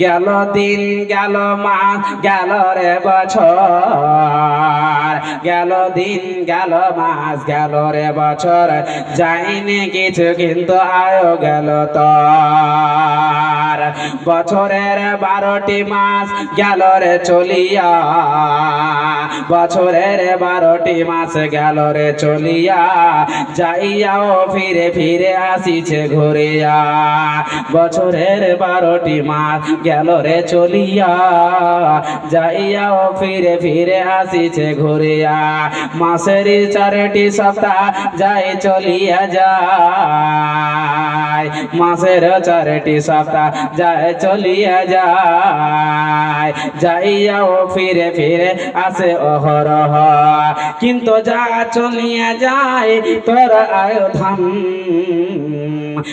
গেল দিন, গেল মাস, গেল রে বছর। গেল দিন, গেল মাস, গেল রে বছর। যাইনি কিছু, কিন্তু আয়ো গেল তোর। বছরের বারোটি মাস গেল রে চলিয়া। বছরের বারোটি মাস গেল রে চলিয়া। যাইয়াও ফিরে ফিরে আসিছে ঘুরিয়া। বছরের বারোটি মাস গেল রে চলিয়া। যাইয়াও ফিরে ফিরে আসিছে ঘুরিয়া। মাসের চারটি সপ্তাহ যাই চলিয়া যায়। মাসের চারটি সপ্তাহ যায়, চলিয়া যায়। যাইয়াও ফিরে ফিরে আসে অহরহ। কিন্তু যা চলিয়া যায়, তোর আয়োধন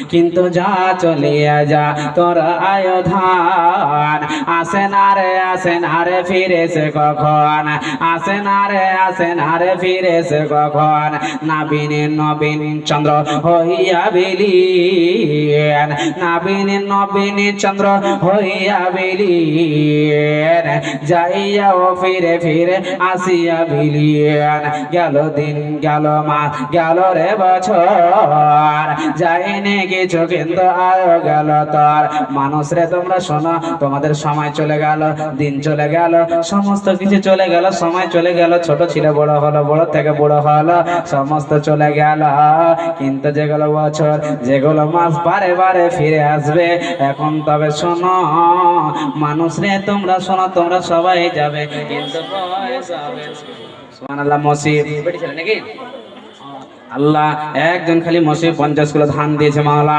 কিন্তু যা চলিয়া যা তোর আয়োধান আসে না রে, আসে না রে, ফিরে সে কখন? আসে না রে, আসে না রে, ফিরে সে কখন? নাবিন নবীন চন্দ্র হইয়া বিলীন। নাবিন নবীন চন্দ্র হইয়া বিলীন যাইয়া ও ফিরে ফিরে আসিয়া বিলিয়ন। গেল দিন, গেল মাস, গেল রে বছর। যাইনি কিছু, কিন্তু আয়ো গেল তোর। মানুষ রে, তোমরা শোনো, তোমাদের সময় চলে গেল, দিন চলে গেল, সমস্ত কিছু চলে গেল, সময় চলে গেল, ছোট ছিল, বড় হলো, বড় থেকে বড় হলো, সমস্ত চলে গেল। কিন্তু যেগুলো বছর, যেগুলো মাস বারে বারে ফিরে আসবে, এখন তবে শোনো মানুষ রে তোমরা শোনো তোমরা সবাই যাবে। কিন্তু সুবহানাল্লাহ মসিব নাকি? আল্লাহ একজন খালি মসজিদ পঞ্চাশ কিলো ধান দিয়েছে মাওলা।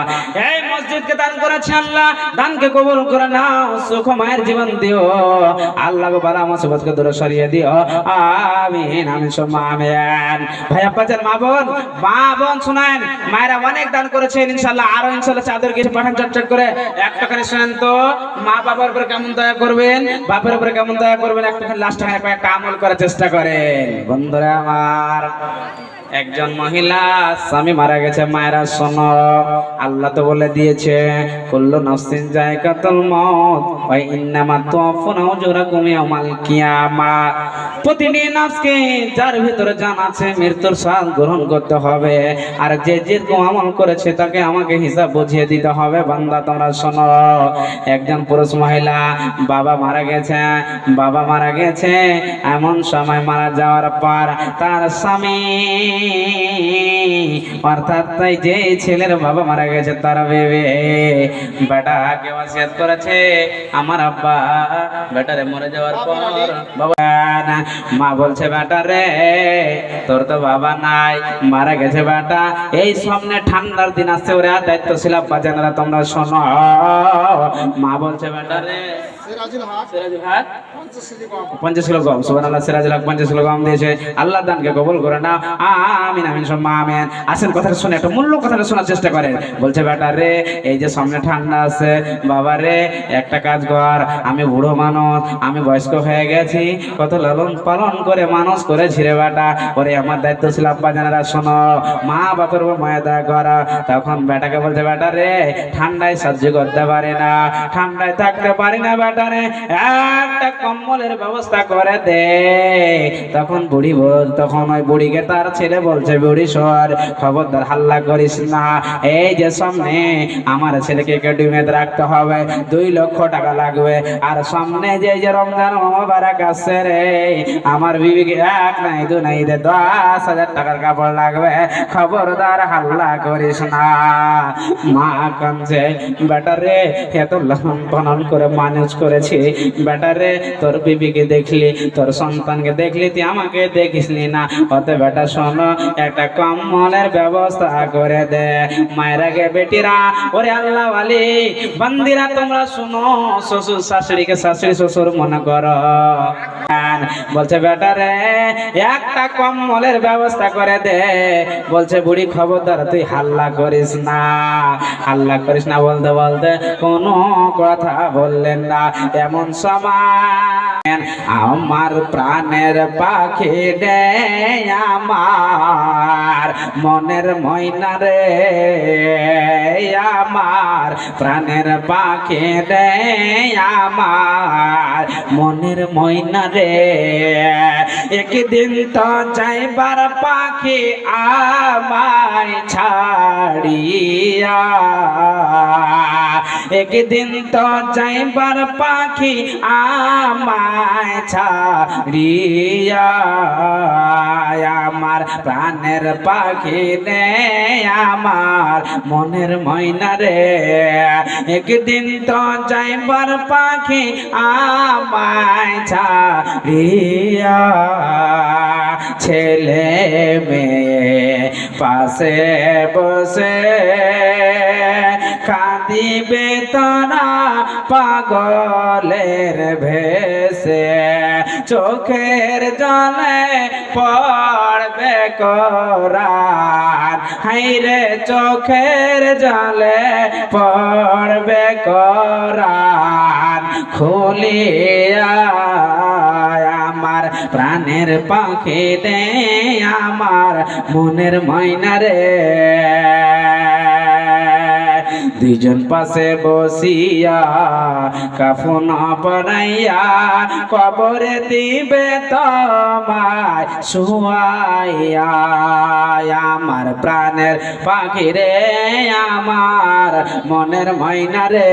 এই মসজিদকে দান করেছে আল্লাহ। দানকে কবুল করে নাও, সুখ মায়ের জীবন দিও। আল্লাহ গো বালা মুসিবতকে দূরে সরিয়ে দিও। আমিন আমিন, সুম্মা, আমিন। ভাই আব্বাজান মা বোন মা বোন শুনেন, মায়েরা অনেক দান করেছেন ইনশাআল্লাহ আরও ইনশাআল্লাহ চাদর কিছু পাঠান চটচট করে একটাখানি শুনেন তো। মা বাবার উপরে কেমন দয়া করবেন? বাপের উপরে কেমন দয়া করবেন? একটাখানি লাস্ট কয়েকটা আমল করার চেষ্টা করেন। বন্ধুরা আমার একজন মহিলা, স্বামী মারা গেছে, মায়েরা শোনো। আল্লাহ তো বলে দিয়েছে, কুল্লু নাফসিন জায়গাতুল মত ওই ইন্নামা তুওয়াফুনা উজুরাকুম মালকিয়া কিয়ামা। প্রতিটি নাফসকে যার ভিতরে জান আছে মৃত্যুর স্বাদ গ্রহণ করতে হবে। আর যে যেরকম আমল করেছে তাকে আমাকে হিসাব বুঝিয়ে দিতে হবে। বান্দা তোমরা শোনো একজন পুরুষ মহিলা বাবা মারা গেছে বাবা মারা গেছে এমন সময় মারা যাওয়ার পর তার স্বামী অর্থাৎ তাই যে ছেলের বাবা মারা গেছে তার ভেবে বেটাকে ওয়াসিয়াত করেছে? আমার আব্বা বেটারে মরে যাওয়ার পর বাবা মা বলছে বেটা রে তোর তো বাবা নাই মারা গেছে বেটা। এই সামনে ঠান্ডার দিন আসছে ওরে আর দায়িত্বশীল আব্বা তোমরা শোনো। মা বলছে বেটা রে পঞ্চাশ কিলো গম সুবান আল্লাহ সিরাজুল হক পঞ্চাশ কিলো গম দিয়েছে। আল্লাহ দানকে কবুল করে না আমিন আমিন সব আমিন। আসেন কথাটা শুনে একটা মূল্য কথাটা শোনার চেষ্টা করেন। বলছে বেটা রে এই যে সামনে ঠান্ডা আছে বাবা রে একটা কাজ কর। আমি বুড়ো মানুষ আমি বয়স্ক হয়ে গেছি কত লালন পালন করে, মানুষ করে রে বেটা। ওরে আমার দায়িত্ব ছিল, আব্বা জানারা, শোনো, মা বাপের উপর মায়া দয়া করা। তখন বেটাকে বলছে, বেটা রে, ঠান্ডায় সহ্য করতে পারি না, ঠান্ডায় থাকতে পারি না বেটা রে, একটা কম্বলের ব্যবস্থা করে দে। তখন বুড়ি বল, তখন ওই বুড়িকে তার ছেলে বলছে, বুড়ি সর খবরদার, হাল্লা করিস না। এই যে সামনে আমার ছেলেকে একাডেমিতে রাখতে হবে, দুই লক্ষ টাকা লাগবে। আর সামনে যে যে রমজান মোবারক আসছে রে আমার বিবিকে এক নাই, দু নাই, দে দশ হাজার টাকার কাপড় লাগবে। খবরদার হাল্লা করিস না। মা কানছে বেটা রে এত লালন করে মানুষ করেছি। বেটা রে, তোর বিবিকে দেখলি, তোর সন্তানকে দেখলি, তুই আমাকে দেখিসনি না। অত বেটা, শোনো, একটা কম্বলের ব্যবস্থা করে দে। মায়েরা গে বেটিরা, ওরে আল্লাহ আলী বান্দিরা তোমরা শুনো, শ্বশুর শাশুড়িকে শাশুড়ি শ্বশুর মনে করো। বলছে, বেটা রে, একটা কম্বলের ব্যবস্থা করে দে। বলছে, বুড়ি খবরদার, তুই হাল্লা করিস না, হাল্লা করিস না বলতে বলতে কোনো কথা বললেন না। এমন সময় আমার প্রাণের পাখি রে আমার মনের ময়না রে, আমার প্রাণের পাখি রে, আমার মনের ময়না রে। একদিন তো যাইবার পাখি আমায় ছাড়িয়া, একদিন তো যাইবার পাখি আমায় ছাড়িয়া, আমার প্রাণের পাখি নে আমার মনের ময়না রে। একদিন তো যাইবার পাখি আমায় ছাড়িয়া, ছেলে মেয়ে পাশে বসে কাঁদিবে তারা পাগলের ভেসে চোখের জলে পড়বে কোরআন। হাইরে চোখের জলে পড়বে কোরআন। খুলিয়া আমার প্রাণের পাখি দে আমার মনের ময়না রে। দুইজন পাশে বসিয়া কাফন পড়াইয়া কবরে দিবে তোমায় শুয়াইয়া। আমার প্রাণের পাখি রে আমার মনের ময়না রে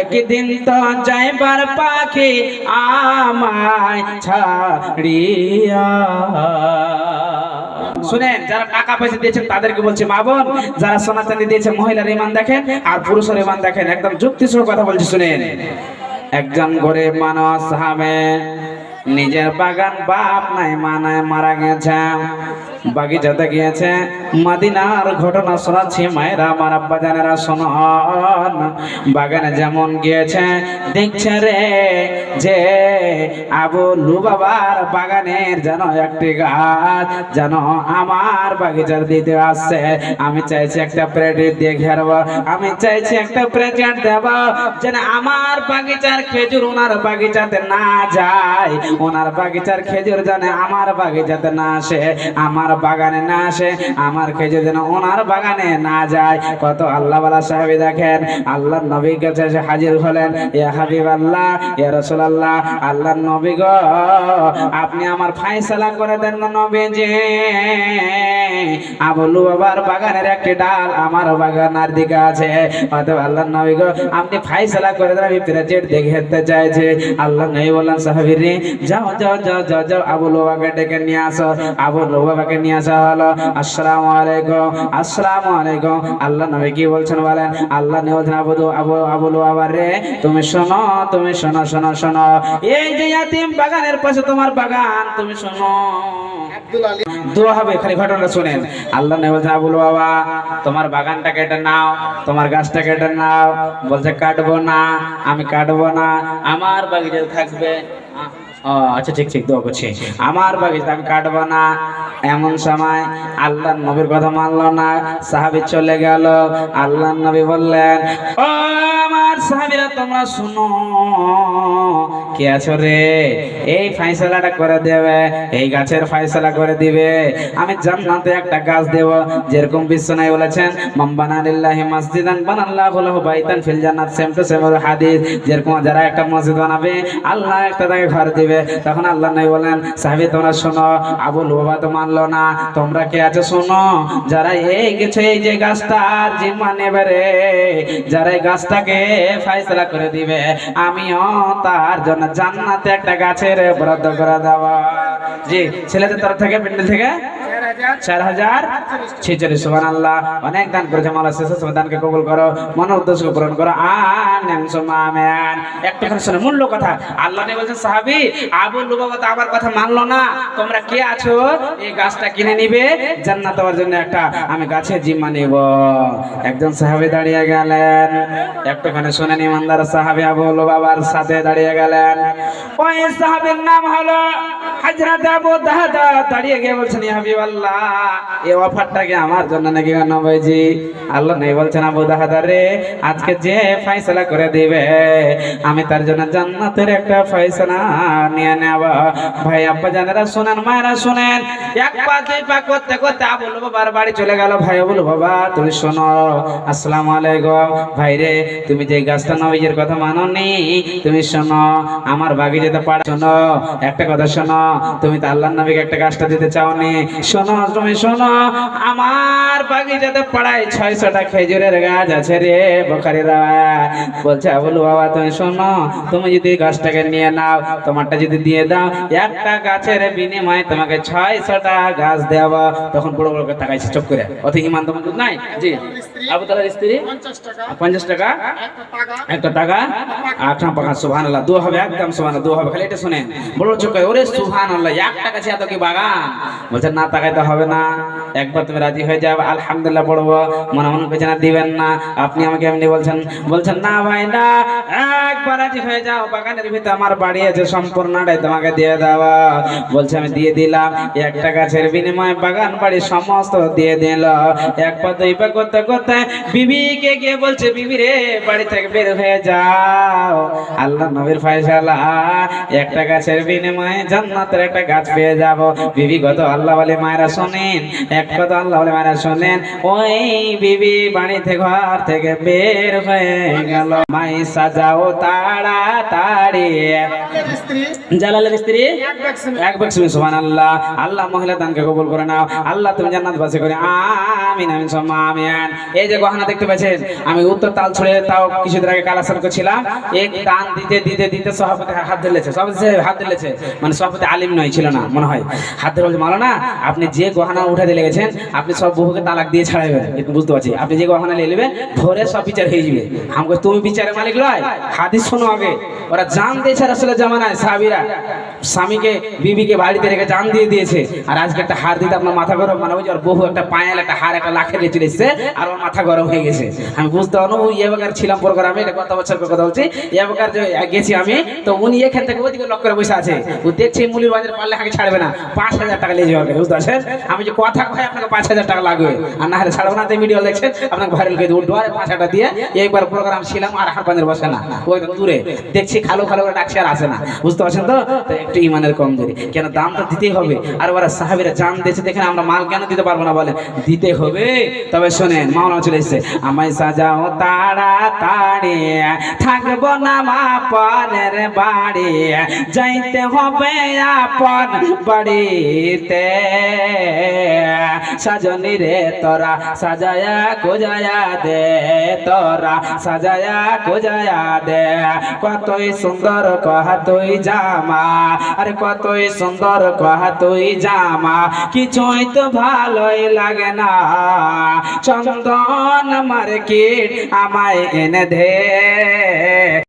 একদিন তো যাইবার পাখি আমায় ছাড়িয়া। শুনেন, যারা টাকা পয়সা দিয়েছেন তাদেরকে বলছে, মা বোন, যারা সোনা চাঁদি দিয়েছে মহিলার ইমান দেখেন আর পুরুষের ইমান দেখেন, একদম যুক্তি সহ কথা বলছি, শুনেন। একজন গরিব মানুষ, হামে, নিজের বাগান বাপ নাই মানায় মারা গেছে। বাগিচাতে গিয়েছে। মাদিনার ঘটনা শোনাচ্ছি মায়েরা, আমার আব্বা জানেরা শোনন বাগানে যেমন গিয়েছে, দেখছে রে যে আবু বাবার বাগানের যেন একটি গাছ, যেন আমার বাগিচার দিতে আসছে। আমি চাইছি একটা প্রেডিট দিয়ে ঘেরবো আমি চাইছি একটা প্রেজেন্ট দেব, যেন আমার বাগিচার খেজুর ওনার বাগিচাতে না যায়। ওনার বাগিচার খেজুর জানে আমার বাগিচাতে না আসে। আমার বাগানে না আসে, আমার খেজুর যেন ওনার বাগানে না যায়। কত আল্লাহ বালা সাহেব দেখেন আল্লাহ নবী কাছে এসে হাজির হলেন, এ হাবিব আল্লাহ এ রসুল আল্লাহ আল্লাহ নবী গো, আপনি আমার ফাইসালা করে দেন নবী নবীজি। আবলু বাবার বাগানের একটি ডাল আমার বাগানার দিকে আছে। হয়তো আল্লাহ নবী গো আপনি ফাইসালা করে দেন আমি প্রেজেন্ট দেখে হেঁটে চাইছি। আল্লাহ নবী বললেন সাহাবীর যাও যাও যাও যাও যাও আবুল বাবাকে ডেকে নিয়ে আসো। আবুল বাবাকে নিয়ে আসা হলো। আসসালামু আলাইকুম আসসালামু আলাইকুম। আল্লাহ নবী কি বলছেন বলেন? আল্লাহ নবী বলছেন আবু আবু আবুল বাবা রে তুমি শোনো তুমি শোনো শোনো শোনো। এই যে ইয়াতিম বাগানের পাশে তোমার বাগান তুমি শোনো। আব্দুল আলী। দোয়া হবে খালি ঘটনাটা শুনেন আল্লাহ নবী বলছে আবুল বাবা। তোমার বাগানটা কেটে নাও, তোমার গাছটা কেটে নাও। বলছে, কাটবো না, আমি কাটবো না। আমার বাগিচা থাকবে। আচ্ছা ঠিক ঠিক, দোয়া করছি। আমার বাগিচা কাটবো না। এমন সময় আল্লাহ নবীর কথা মানলো না। সাহাবি চলে গেল। আল্লাহ নবী বললেন, ও আমার সাহাবিরা, তোমরা শুনো। কে আছো রে? এই ফাইসালাটা করে দেবে, এই গাছের ফাইসালা করে দিবে। আমি জান্নাতে একটা গাছ দেব। যেরকম বিশ্বনাই বলেছেন মাম্বানা লিল্লাহি মসজিদান বানাল্লাহু লাহু বাইতান ফিল জান্নাত। সেম টু সেম হাদিস। যেরকম যারা একটা মসজিদ বানাবে, আল্লাহ একটা তাকে ঘর দিবে। তখন আল্লাহ নবী বলেন, সাহেব, তোমরা শোনো আবুল বাবা তো মানলো না। তোমরা কে আছো শোনো? যারা এই গেছে, এই যে গাছটার জিম্মা নেবে রে। যারা এই গাছটাকে ফাইসলা করে দিবে, আমিও তার জন্য জান্নাতে একটা গাছের বরাদ্দ করে দেওয়া জি, ছেলেদের তরফ থেকে পিন্ডেল থেকে? আমি গাছের জিম্মা নিব। একজন সাহাবি দাঁড়িয়ে গেলেন। একটুখানি শুনেন, ইমানদার সাহাবি আবু লুবাবার সাথে দাঁড়িয়ে গেলেন। ওই সাহাবীর নাম হলো হযরত আবু দাহদা। দাঁড়িয়ে গিয়ে বলছেন, ইয়া হাবিবাল্লাহ এই অফারটা কি আমার জন্য নাকি নবীজি? আল্লাহ নেই বলছেন, আবু দাহদা রে আজকে যে ফয়সালা করে দিবে, আমি তার জন্য জান্নাতের একটা ফয়সালা নিয়ে নেব। ভাই, আব্বা জানেরা শুনেন, মায়েরা শুনেন। এক পা, দুই পা করতে করতে আবুল বাবার বাড়ি চলে গেল। ভাই আবুল বাবা তুমি শোনো। আসসালামু আলাইকুম। ভাই রে, তুমি যে গাছটা নবীজির কথা মানোনি, তুমি শোনো। আমার বাগে যেতে পারো শোনো। একটা কথা শোনো। তুমি তো আল্লাহর নবীকে একটা গাছটা দিতে চাওনি। শোনো তুমি শোনো, আমার বাগে যেতে পাড়ায় ছয়শটা খেজুরের গাছ আছে রে বোখারিরা। বলছে, আবুল বাবা, তুমি শোনো, তুমি যদি গাছটাকে নিয়ে নাও, তোমারটা যদি দিয়ে দাও, একটা গাছের বিনিময়ে তোমাকে ছয়শটা গাছ দেওয়া তখন বড় বড় তাকাইছে, চুপ করে। অত ইমান তোমার নাই? জি। আবু তালার স্ত্রী? পঞ্চাশ টাকা। একটা টাকা? টাকা আঠাম পাকা সুহান আল্লাহ দু হবে, একদম সুহান দু হবে। খালি এটা শুনেন। বড় চোখ ওরে সুহান আল্লাহ এক টাকা আছে এত কি বাগান? বলছে, না তাকাইতে হবে না। একবার তুমি রাজি হয়ে যাবে আলহামদুলিল্লাহ পড়ব। মনে মনে করছে না দিবেন না। আপনি আমাকে এমনি বলছেন বলছেন, না ভাই, না। একবার রাজি হয়ে যাও, বাগানের ভিতরে আমার বাড়ি আছে, সম্পূর্ণটাই তোমাকে দিয়ে দেওয়া বলছে, আমি দিয়ে দিলাম। একটা গাছের বিনিময়ে বাগান বাড়ি সমস্ত দিয়ে দিল। এক পা, দুই করতে করতে বিবিকে গিয়ে বলছে, বিবি রে, বাড়ি থেকে বের হয়ে যাও। আল্লাহ নবীর ফয়সালা একটা গাছের বিনিময়ে জান্নাতের একটা গাছ পেয়ে যাব। বিবি কত আল্লাহ বলে, মায়েরা শোনেন, এক কথা আল্লাহ বলে, মায়েরা শোনেন, ওই বিবি বাড়ি ঘর থেকে বের হয়ে গেল। মাই সাজাও তাড়াতাড়ি। স্ত্রী জালালের স্ত্রী? এক ব্যাগ বাক্স সুবহান আল্লাহ আল্লাহ মহিলা দানকে কবুল করে নাও। আল্লাহ তুমি জান্নাত বাসী করে, আমিন আমিন, সম্মা, আমিন। এই যে গহনা দেখতে পাচ্ছেন, আমি উত্তর তাল ছুড়ে তাও কিছুদিন আগে কালাসান করছিলাম। এক দান দিতে দিতে দিতে সভাপতি হাত ধরেছে, সভাপতি হাত ধরেছে। মানে সভাপতি আলিম নয়, ছিল না, মনে হয়। হাত ধরে বলছে মালো না আপনি যে গহনা উঠাতে লেগেছেন, আপনি সব বহুকে তালাক দিয়ে ছাড়াবেন বুঝতে পারছি, আপনি যে গহনা নিয়ে নেবেন, ভোরে সব বিচার হয়ে যাবে। আমাকে তুমি বিচারের মালিক লয়, হাদিস শোনো আগে। ওরা জান দিয়েছে আসলে জামানায়, সাহাবিরা। স্বামীকে, বিবিকে বাড়িতে রেখে জান দিয়ে দিয়েছে। আর আজকে একটা হার দিতে আপনার মাথা গরম মানে ওই বহু একটা পায়েল একটা হার একটা লাখের নিয়ে চলে এসছে, আর ওর মাথা গরম হয়ে গেছে। আমি বুঝতে পারব এবার ছিলাম প্রোগ্রামে এটা কত বছর কথা বলছি। এবার যে গেছি আমি, তো উনি এখান থেকে ওইদিকে লক করে বসে আছে। ও দেখছে মুলির বাজার পারলে আমাকে ছাড়বে না, পাঁচ হাজার টাকা লেগে যাবে বুঝতে পারছেন? আমি যে কথা কয় আপনাকে পাঁচ হাজার টাকা লাগবে। আর না হলে ছাড়বো না তো ভিডিও দেখছেন, আপনাকে ভাইরাল করে দেবো ডোয়ারে পাঁচ হাজার দিয়ে এইবার প্রোগ্রাম ছিলাম আর হার পাঞ্জের বসে না। ওই দূরে, দেখছি খালো খালো করে ডাকছে আর আসে না। বুঝতে পারছেন তো? একটু ইমানের কমজোরি। কেন দাম তো দিতেই হবে। আর ওরা সাহাবিরা জান দিয়েছে, দেখেন আমরা মাল কেন দিতে পারব না বলে। দিতে হবে। তবে শোনেন মাওনা চলে এসছে। আমায় সাজাও তাড়াতাড়ি থাকব না মা পরের বাড়ি। যাইতে হবে আপন বাড়িতে। সাজনি রে তোরা, সাজায়া কোজায়া দে তোরা, সাজায়া কোজায়া দে। কতই সুন্দর কহা তুই জামা, আরে কতই সুন্দর কহা তুই জামা, কিছুই তো ভালোই লাগে না। চন্দন মার্কেট আমায় এনে দে।